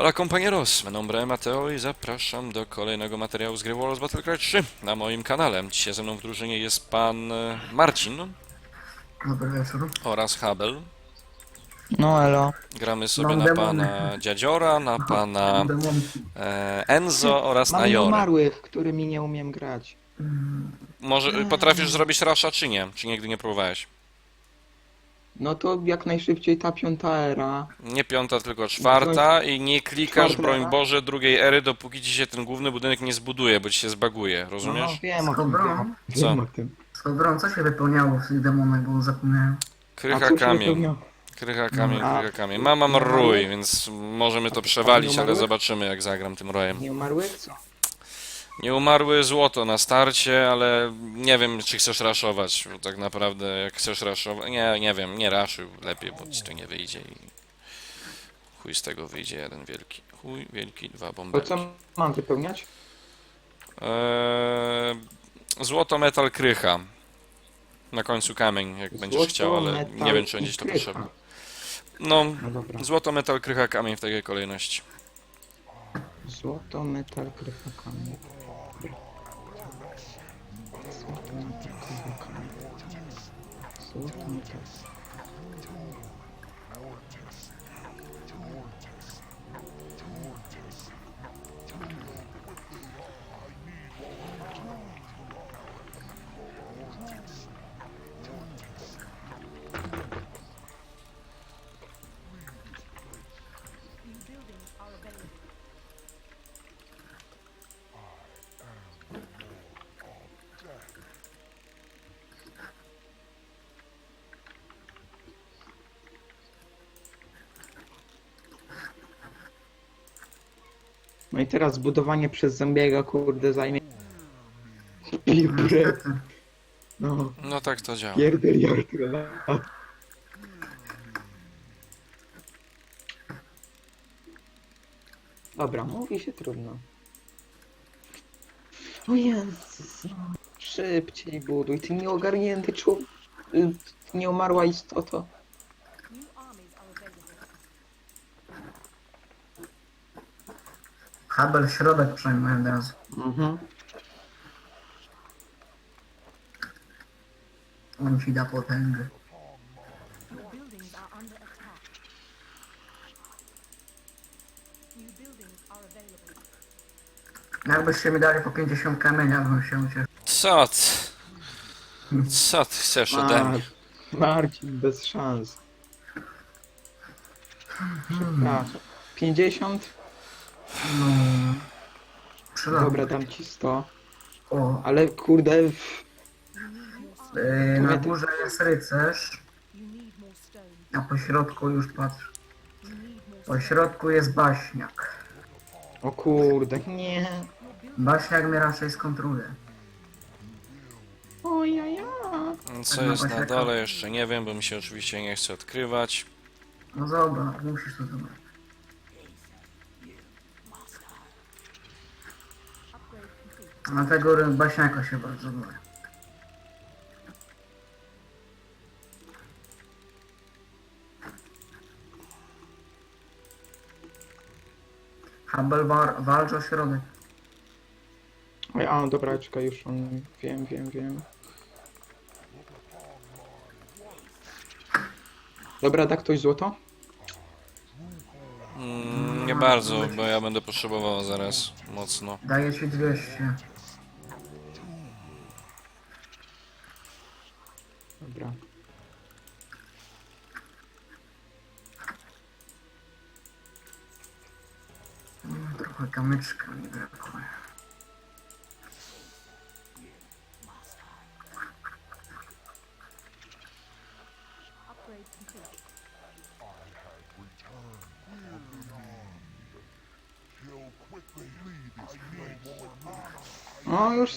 Hola compañeros, mi nombre Mateo i zapraszam do kolejnego materiału z gry Wars Battlecry 3 na moim kanale. Dzisiaj ze mną w drużynie jest pan e, Marcin Dobry wieczór. oraz Habel. No elo. Gramy sobie Mam na demony. pana Dziadziora, na pana Demonki. e, Enzo oraz na Mam Jorę. umarłych, którymi nie umiem grać. Może potrafisz zrobić rasza czy nie? Czy nigdy nie próbowałeś? No to jak najszybciej ta piąta era. Nie piąta, tylko czwarta i nie klikasz, Czwarta, broń? Boże, drugiej ery, dopóki ci się ten główny budynek nie zbuduje, bo ci się zbaguje, No, rozumiesz? wiem o tym. Co? wiem o tym. Co się wypełniało w tych demonach, bo zapomniałem. A Krycha co się kamień. Krycha kamień, A- krycha kamień. Mam, mam rój, umarłych? więc możemy to przewalić, ale zobaczymy jak zagram tym rojem. Nie umarłych? Co? Nie umarły złoto na starcie, ale nie wiem czy chcesz raszować, bo tak naprawdę jak chcesz raszować, nie, nie wiem, nie raszuj lepiej, bo ci to nie wyjdzie i chuj z tego wyjdzie jeden wielki. Chuj wielki, dwa To co mam wypełniać? Eee, złoto, metal, krycha. Na końcu kamień, jak będziesz Złoto, chciał, ale metal nie wiem czy i będzie to krycha. potrzebne. No, No dobra. złoto, metal, krycha, kamień w takiej kolejności. Złoto, metal, krycha, kamień. Złoto, metal, krycha, kamień. Złoto, metal. No i teraz zbudowanie przez zombiego, kurde, zajmie... Niestety. No, No tak to działa. pierdel. Dobra, mówi się trudno. O Jezus, no. szybciej buduj, ty nieogarnięty człowiek, nie umarła istoto. Habel środek przejmuje od razu. Mhm. On ci da potęgę. Jakbyście mi dali po 50 kamienia, bym się ucieszył. Co ty? Co ty chcesz ode mnie? Marcin, bez szans. Przepraszam. 50? No... Dobra, dam ci 100. O, Ale kurde, w- yy, na górze jest rycerz, a po środku już patrz. Po środku jest baśniak. o kurde, nie. Baśniak mnie raczej skontruje. O ja ja. Co jest na dole jeszcze nie wiem, bo mi się oczywiście nie chce odkrywać. No zobacz, musisz to zobaczyć. Complete. Na tego ry- baśniaka się bardzo boję. Hubble war, walcz o środek. Oj, a dobra, czekaj, już on, wiem, wiem, wiem. Dobra, da ktoś złoto? Mm, nie bardzo, bo ja będę potrzebował zaraz mocno. Daję ci 200. Dobra. Mm, Trochę kamyczka mi brakuje. Upgrade complete. O, już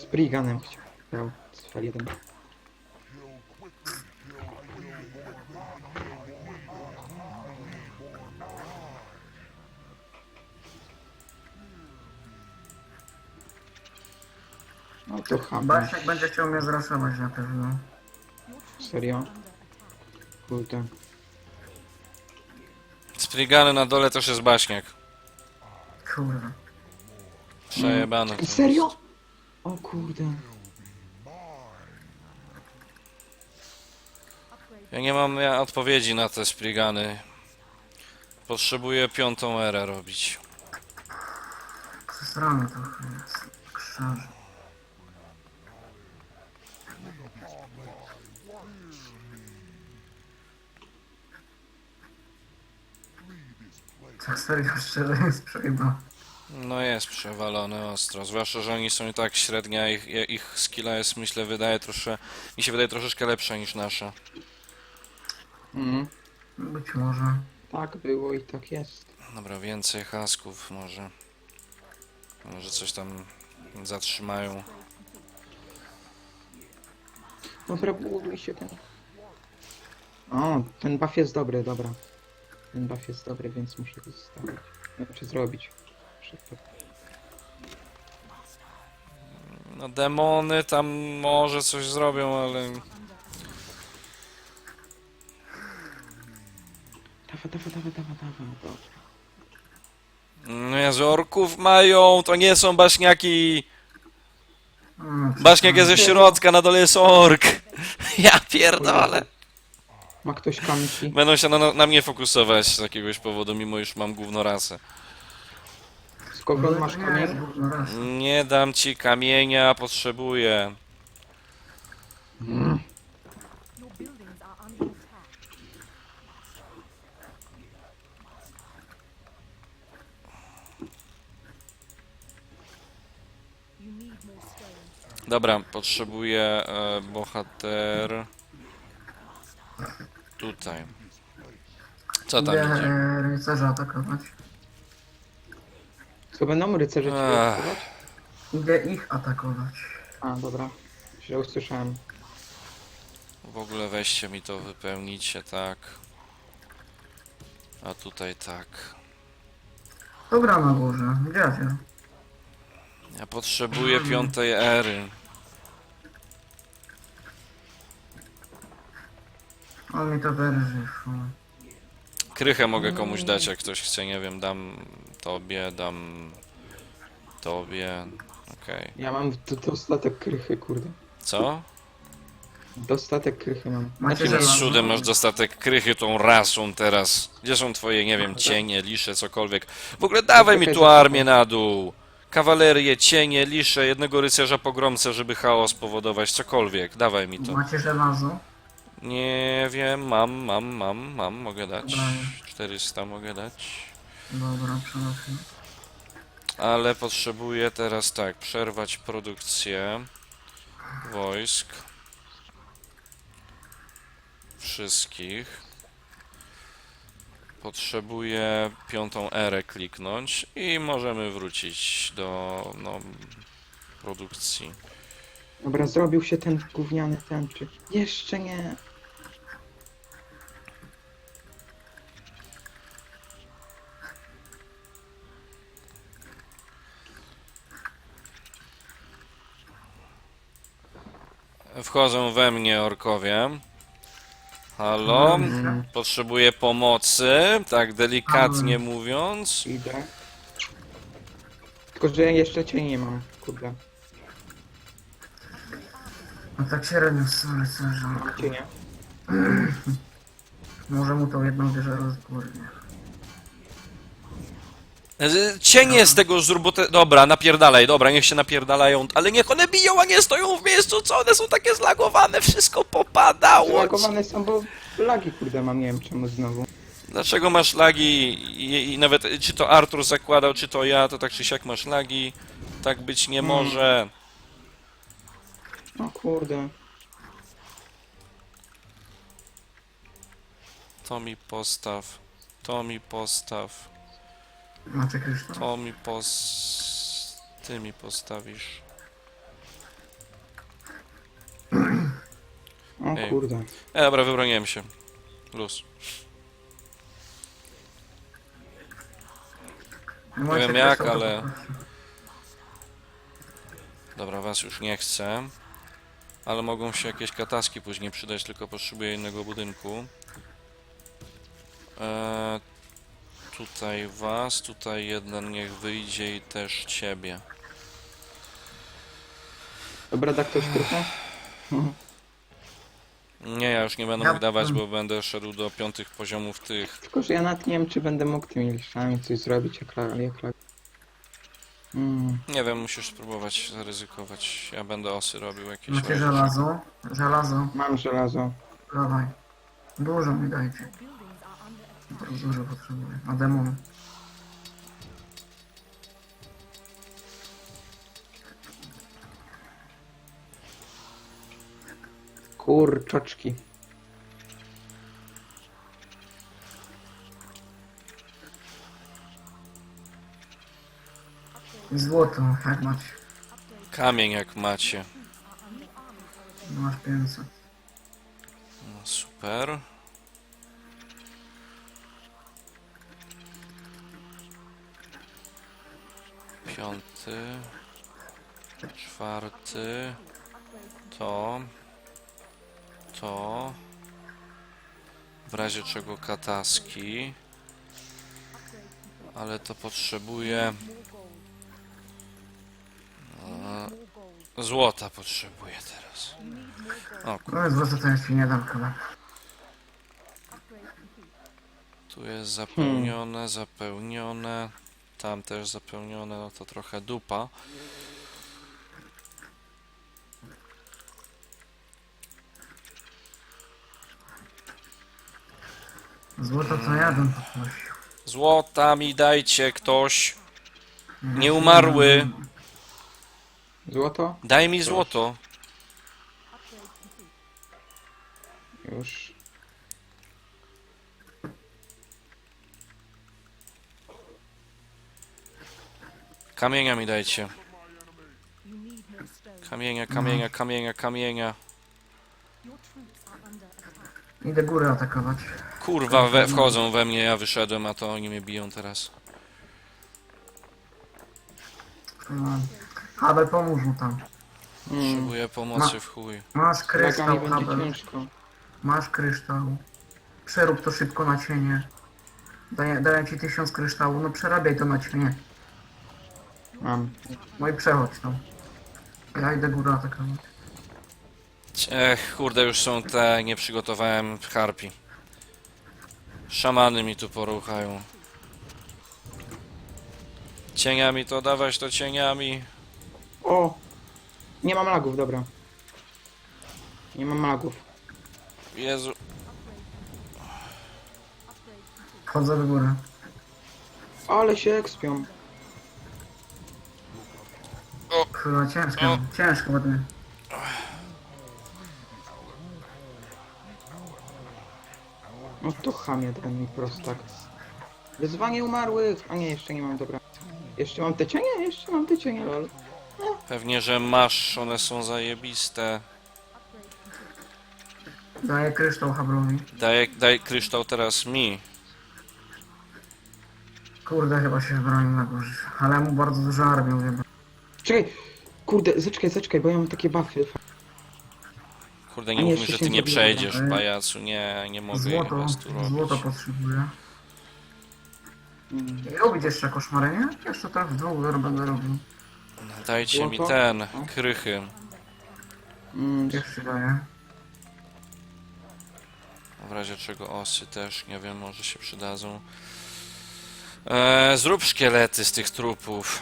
Baśniak będzie chciał mnie zraszować na pewno. Serio? Kurde. Sprigany na dole też jest baśniak. Kurwa. Przejebane. to Serio? O kurde. Ja nie mam ja, odpowiedzi na te sprigany. Potrzebuję piątą erę robić. Zesrane trochę jest. Krzyż. Tak serio szczerze jest przejeba. No jest przewalony ostro, zwłaszcza, że oni są i tak średnia, ich, ich skilla jest myślę wydaje trosze, mi się wydaje troszeczkę lepsza niż nasza. Mm, Być może. tak było i tak jest. Dobra, więcej hasków może. Może coś tam zatrzymają. Dobra, buduj się ten. O, ten buff jest dobry, dobra. Ten buff jest dobry, więc muszę go zostawić. Znaczy zrobić. Szybko. No demony tam może coś zrobią, ale... Dawa, dawa, dawa, dawa, dawa, dobra. No Jezu, orków mają, to nie są baśniaki! Mm, Baśniak jest ze środka, na dole jest ork! Ja pierdolę! Ma ktoś kamci? Będą się na, na mnie fokusować z jakiegoś powodu, mimo iż mam gówno rasę. Skoro masz Nie, kamień? Nie dam ci kamienia, potrzebuję. Your buildings are under attack. You need more stone. Dobra, potrzebuję e, bohater. Tutaj. Co tam Idę idzie? e, rycerza atakować. Co będą rycerze ci Ech. atakować? Idę ich atakować. A, dobra. Źle usłyszałem. W ogóle weźcie mi to, wypełnicie tak. A tutaj tak. Dobra na górze. Gdzie Ja potrzebuję piątej ery. On mi to wyrży. fu. Krychę mogę komuś dać, jak ktoś chce, nie wiem, dam tobie, dam tobie. Okej. Ja mam d- dostatek krychy, kurde. Co? Dostatek krychy mam. Macie Jakim żelazo? cudem masz dostatek krychy tą rasą teraz? Gdzie są twoje, nie wiem, cienie, lisze, cokolwiek? W ogóle dawaj mi tu armię na dół! Kawalerię, cienie, lisze, jednego rycerza pogromcę, żeby chaos powodować, cokolwiek. Dawaj mi to. Macie żelazo? Nie wiem, mam, mam, mam, mam, mogę dać. Dobra. 400 mogę dać. Dobra, przenoszę. Ale potrzebuję teraz tak, przerwać produkcję wojsk. Wszystkich. Potrzebuję piątą erę kliknąć i możemy wrócić do no, produkcji. Dobra, zrobił się ten gówniany tęczy. Jeszcze nie. Wchodzą we mnie orkowie. Halo? Mm, Potrzebuję pomocy, tak delikatnie mówiąc. idę. Tylko, że ja jeszcze cię nie mam, kurde. No tak średnio. Mam cię nie. Może mu tą jedną wieżę rozgórnie. E, Cienie z tego te... Dobra, napierdalaj, dobra, niech się napierdalają, ale niech one biją, a nie stoją w miejscu, co one są takie zlagowane, wszystko popadało. Zlagowane są, bo lagi, kurde, mam, nie wiem czemu znowu. Dlaczego masz lagi i, i nawet czy to Artur zakładał, czy to ja, to tak czy siak masz lagi. Tak być nie może. O kurde. To mi postaw, to mi postaw, Macie kryształ? to mi pos... Ty mi postawisz. O Ej. kurde. E, dobra, wybroniłem się. Luz. Macie wiem jak, kryształ, to ale-. Dobra, was już nie chcę. Ale mogą się jakieś kataski później przydać, tylko potrzebuję innego budynku. Eee, tutaj was, tutaj jeden niech wyjdzie i też ciebie. Dobra, da ktoś trochę? Nie, ja już nie będę mógł dawać, bo będę szedł do piątych poziomów tych. Tylko, że ja nawet nie wiem, czy będę mógł tymi liszczami coś zrobić, jak, la- jak la... Mm. Nie wiem, musisz spróbować zaryzykować. Ja będę osy robił jakieś. Macie razie. żelazo? Żelazo, Mam żelazo. dawaj. Dużo mi dajcie. Attack. Bardzo dużo potrzebuję. A demon? Kurczoczki. Złoto, jak macie? Kamień jak macie. Masz 500. No, super. Piąty. Czwarty. To. To. W razie czego kataski. Ale to potrzebuje. e, Złota potrzebuję teraz. O No złoto to ci nie dam chyba. Tu jest zapełnione, zapełnione. Tam też zapełnione, no to trochę dupa. Złoto to ja bym poprosił. Złota mi dajcie ktoś. Nie umarły. Złoto? Daj mi złoto. Już. Kamienia mi dajcie. Kamienia, kamienia, kamienia, kamienia. Attack. Idę górę atakować. Kurwa, we, wchodzą we mnie, ja wyszedłem, a to oni mnie biją teraz. No. Habel, pomóż mu tam. Mm. Potrzebuję pomocy w chuj. Masz kryształ, będzie Habel. ciężko. Masz kryształ. Przerób to szybko na cienie. Daję, daję ci tysiąc kryształu, no przerabiaj to na cienie. Mam. No i przechodź tam. Ja idę górę atakować. Ech, kurde, już są te, nie przygotowałem harpi. Szamany mi tu poruchają. Cieniami to dawać to cieniami. O! Nie mam lagów, dobra. Nie mam lagów. Jezu, Wchodzę do góry. Ale się ekspią. Chyba ciężko, ciężko ładnie. No to chamie ten mi prostak. Wyzwanie umarłych! A nie, jeszcze nie mam, dobra. Jeszcze mam te cienie? Jeszcze mam te cienie, lol. pewnie, że masz, one są zajebiste. Daję kryształ Hablowi. Daj, daj kryształ teraz mi. Kurde, chyba się broni na górze. Ale mu bardzo dużo armię wiem. Czekaj! Kurde, zaczekaj, zaczekaj, bo ja mam takie buffy. Kurde, A nie nie, mów mi, jeszcze że się ty nie nie przejdziesz, dobra. pajacu. Nie, nie mogę Złoto, tu złoto robić. potrzebuję. Mm. Robić jeszcze koszmary, nie? Jeszcze tak w dwóch będę robił. Dajcie mi Złoto? ten, krychy. Mm, Jeszcze daję. W razie czego osy też, nie wiem, może się przydadzą. Eee, zrób szkielety z tych trupów.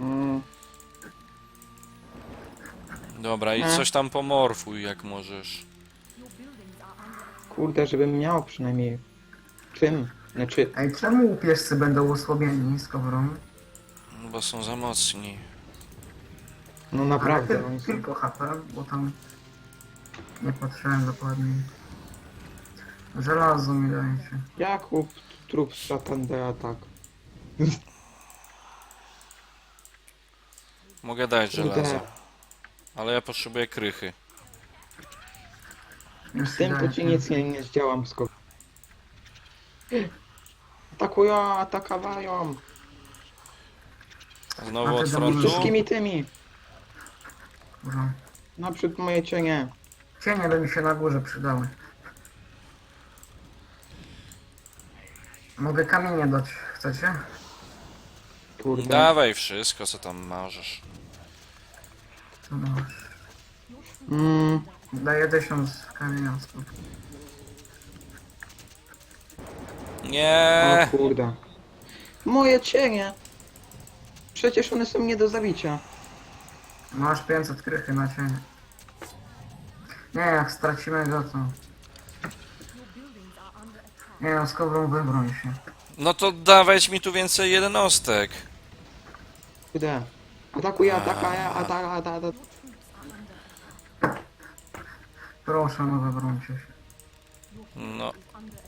mm, Dobra, i E. coś tam pomorfuj, jak możesz. Kurde, żebym miał przynajmniej czym. Znaczy, Ej, czemu łupieżcy będą osłabieni z kowrą? Bo są za mocni. no Ale naprawdę, ty, są... tylko HP, bo tam nie patrzyłem dokładnie. Żelazo mi dajcie. Jakub, trup szatan de atak. Mogę dać Kurde. Ale ja potrzebuję krychy. Jeszcze Z tym to daję ci nic nie, nie zdziałam skok. Atakują, atakawają. Znowu A od ty frontu. zamówisz? Wszystkimi tymi. Dobra. Naprzód moje cienie. Cienie by mi się na górze przydały. Mogę kamienie dać, chcecie? Kurde. Dawaj wszystko, co tam możesz. To masz. Mm, Daję tysiąc kamienia. spoko. Nie. o kurde. Moje cienie! Przecież one są nie do zabicia. Masz 500 krychy na cienie. Nie, jak stracimy go to... Nie no, z kobrą wybroń się. No to dawać mi tu więcej jednostek. Kurde. Atakuje, atakuje, atak, atak, atak. Your troops are under Proszę, no wybrońcie się. No.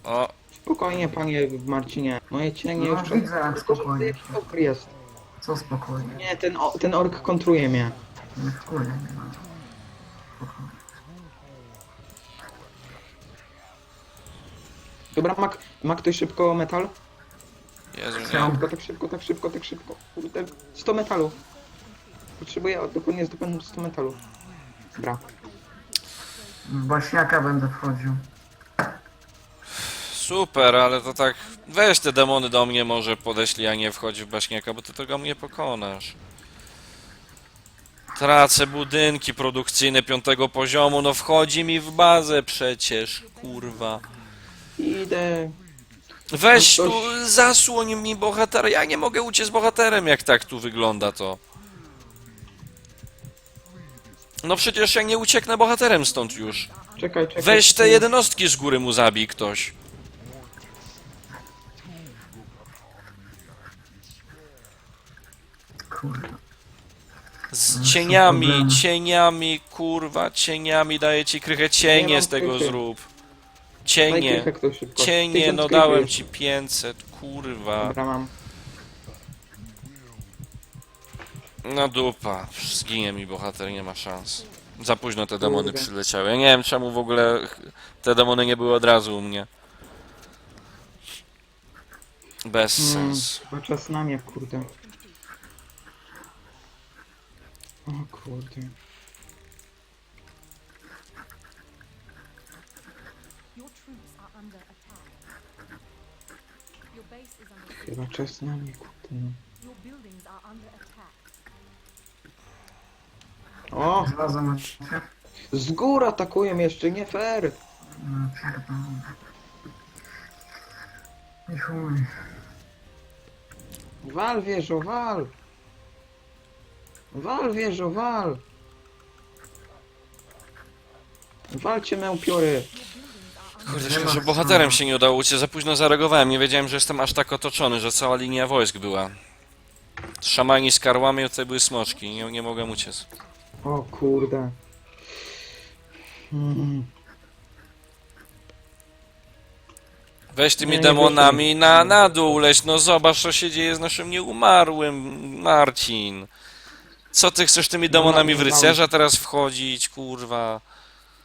O, Spokojnie, panie Marcinie. Moje cienie No, już... widzę, jak spokojnie. Jakiś okr jest. Co spokojnie? Nie, ten, o, ten ork kontruje mnie. Nie wkurwaj mnie no. Spokojnie. Dobra, ma, ma ktoś szybko metal? Jezu, nie. Szybko, tak szybko, tak szybko, tak szybko. Kurde, 100 metalu. Potrzebuję dokładnie 100 100 metalu. Dobra. W Baśniaka będę wchodził. Super, ale to tak... Weź te demony do mnie może podeślij, a nie wchodź w baśniaka, bo ty tego mnie pokonasz. Tracę budynki produkcyjne piątego poziomu, no wchodzi mi w bazę przecież, kurwa. Idę. Weź No tu, zasłoń mi bohatera, ja nie mogę uciec z bohaterem, jak tak tu wygląda to. No przecież ja nie ucieknę bohaterem stąd już. Czekaj, czekaj. Weź te jednostki z góry mu zabij ktoś. Kurde. Z cieniami, cieniami, kurwa, cieniami daję ci krychę, Nie cienie mam z tego krychy. zrób. Daj Cienie, krychę ktoś szybko. cienie, Tysiąc no krychy dałem jest. ci 500, kurwa. Dobra, mam. No dupa, zginie mi bohater, nie ma szans. Za późno te demony Kurde. przyleciały. Ja nie wiem czemu w ogóle te demony nie były od razu u mnie. Bez Mm, sensu. chyba czas na mnie, kurde. O kurde. Your troops are under attack. Your base is under Chyba czas na mnie, kurde. No. Your buildings are under attack. O! Z góry atakują jeszcze, nie fair! No pierdolę. I chuj. Wal wieżo, wal! Wal wieżo, wal! Walcie me upiory! Kurde, Nie ma że bohaterem się nie udało uciec. Za późno zareagowałem. Nie wiedziałem, że jestem aż tak otoczony, że cała linia wojsk była. Szamani z karłami, a tutaj były smoczki. Nie, nie mogłem uciec. O kurde. Mm. Weź tymi Nie, nie demonami na, na dół leś, no zobacz co się dzieje z naszym nieumarłym, Marcin. Co ty chcesz tymi demonami w rycerza teraz wchodzić, kurwa?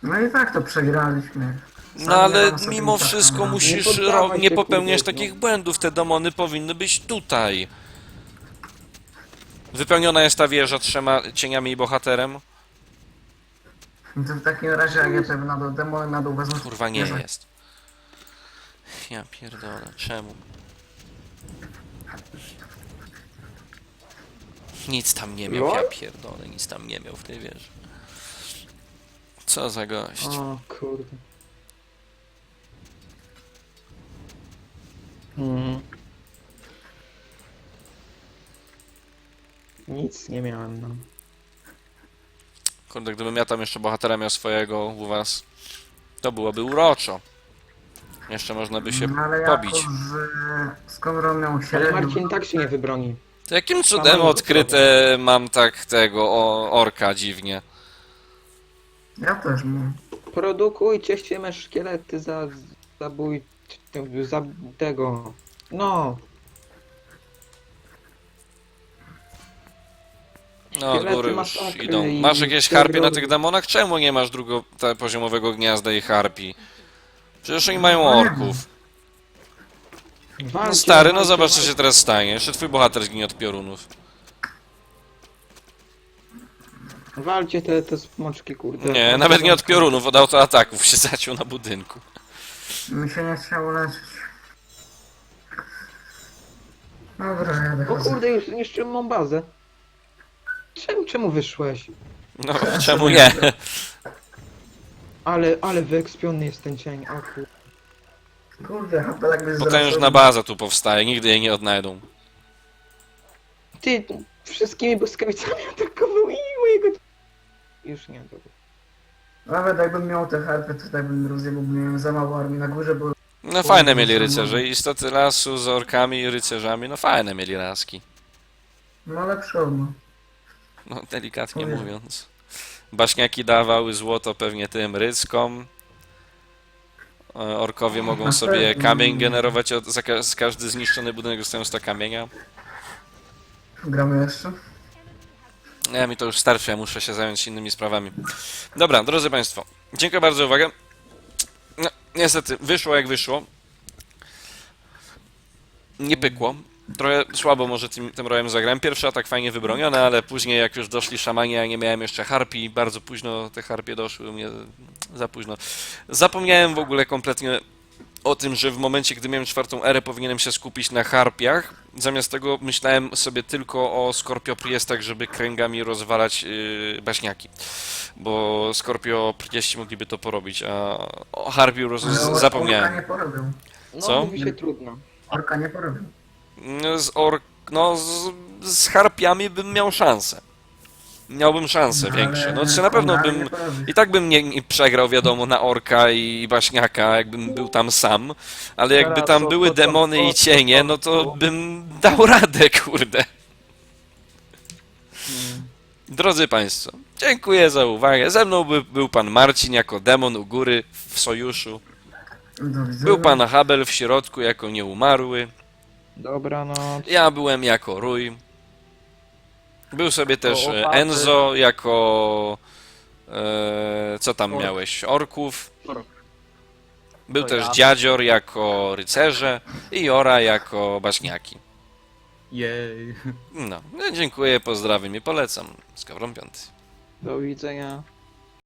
No i tak to przegraliśmy. No ale mimo wszystko no. musisz, Nie ro- nie popełniać no. takich błędów, te demony powinny być tutaj. Wypełniona jest ta wieża trzema cieniami i bohaterem? No To w takim razie jak ja te na dół, demony na dół wezmę. Kurwa nie wieżę. jest. Ja pierdolę, czemu? Nic tam nie miał, ja pierdolę, nic tam nie miał w tej wieży. Co za gość. O kurde. Mm. Nic nie miałem, no. Kurde, gdybym ja tam jeszcze bohatera miał swojego u was, to byłoby uroczo. Jeszcze można by się No, ale pobić. jako z, z miał Ale średnią. Marcin tak się nie wybroni. To jakim cudem Samemu odkryte mam tak tego o, orka dziwnie? Ja też mam. Produkujcie me szkielety za zabój... za tego... No, No, od góry już idą. Masz jakieś harpie na tych demonach? Czemu nie masz drugopoziomowego gniazda i harpi? Przecież oni mają No orków. No stary, no zobacz co się teraz stanie. Jeszcze twój bohater zginie od piorunów. Walcie te, te smoczki, kurde. Nie, nawet nie od piorunów, od autoataków się zaciął na budynku. Mi się nie chciało leczyć. Dobra, ja O kurde, już niszczyłem mą bazę. Czemu, czemu wyszłeś? No, czemu nie? Ale, ale wyekspiony jest ten cień, o kur... Kurde, HP jakby Potężna baza tu powstaje, nigdy jej nie odnajdą. Ty, wszystkimi błyskawicami atakował i mojego... Już nie, dobra. Nawet jakbym miał te harpy, to tak bym rozjebał, bo miałem za mało armii na górze, bo... No fajne mieli rycerze, istoty lasu z orkami i rycerzami, no fajne mieli laski. No lepsze no. No delikatnie mówiąc. Baśniaki dawały złoto pewnie tym ryckom. E, Orkowie mogą sobie kamień generować, od, za ka z każdy zniszczony budynek dostają 100 kamienia. Gramy jeszcze? Nie, mi to już starczy, ja muszę się zająć innymi sprawami. Dobra, drodzy Państwo, dziękuję bardzo za uwagę. No, niestety, wyszło jak wyszło. Nie pykło. Trochę słabo może tym, tym rojem zagrałem. Pierwszy atak fajnie wybroniony, ale później jak już doszli szamani, ja nie miałem jeszcze harpi, bardzo późno te harpie doszły mnie, za późno. Zapomniałem w ogóle kompletnie o tym, że w momencie, gdy miałem czwartą erę, powinienem się skupić na harpiach. Zamiast tego myślałem sobie tylko o Scorpio Priestach, żeby kręgami rozwalać yy, baśniaki. Bo Scorpio Priesti mogliby to porobić, a o harpi roz... Ale or- Orka zapomniałem. nie porobił. No, Co? mówi się trudno. Orka nie porobił. No, Z ork... No, z, z harpiami bym miał szansę. Miałbym szanse większe. No, czy na pewno bym... I tak bym nie, nie przegrał, wiadomo, na orka i baśniaka, jakbym był tam sam, ale jakby tam były demony i cienie, no to bym dał radę, kurde. Drodzy Państwo, dziękuję za uwagę. Ze mną by, był pan Marcin jako demon u góry w sojuszu. Był pan Habel w środku jako nieumarły. Dobranoc. Ja byłem jako Rój. Był sobie też e, opaty. Enzo jako... E, co tam Ork. miałeś? Orków. Ork. Był To też ja. Dziadzior jako rycerze i Jora jako baśniaki. Jej. No, no dziękuję, pozdrawiam i polecam. Skowron piąty. Do widzenia.